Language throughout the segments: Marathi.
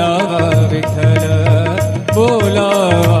बोलावा विठ्ठल बोलावा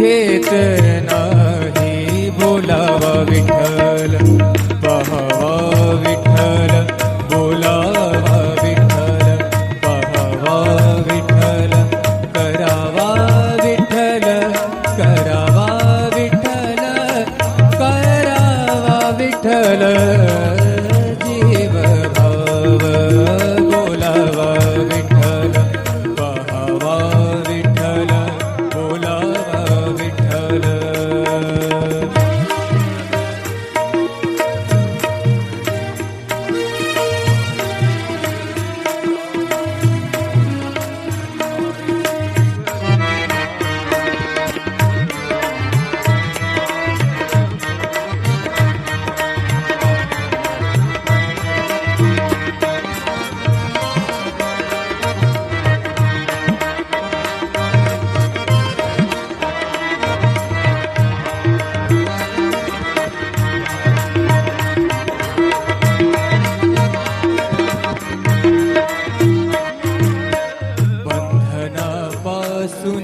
घेत नाही बोलावा विठ्ठल पहावा विठ्ठल बोलावा विठ्ठल पहावा विठ्ठल करावा विठ्ठल करावा विठ्ठल करावा विठ्ठल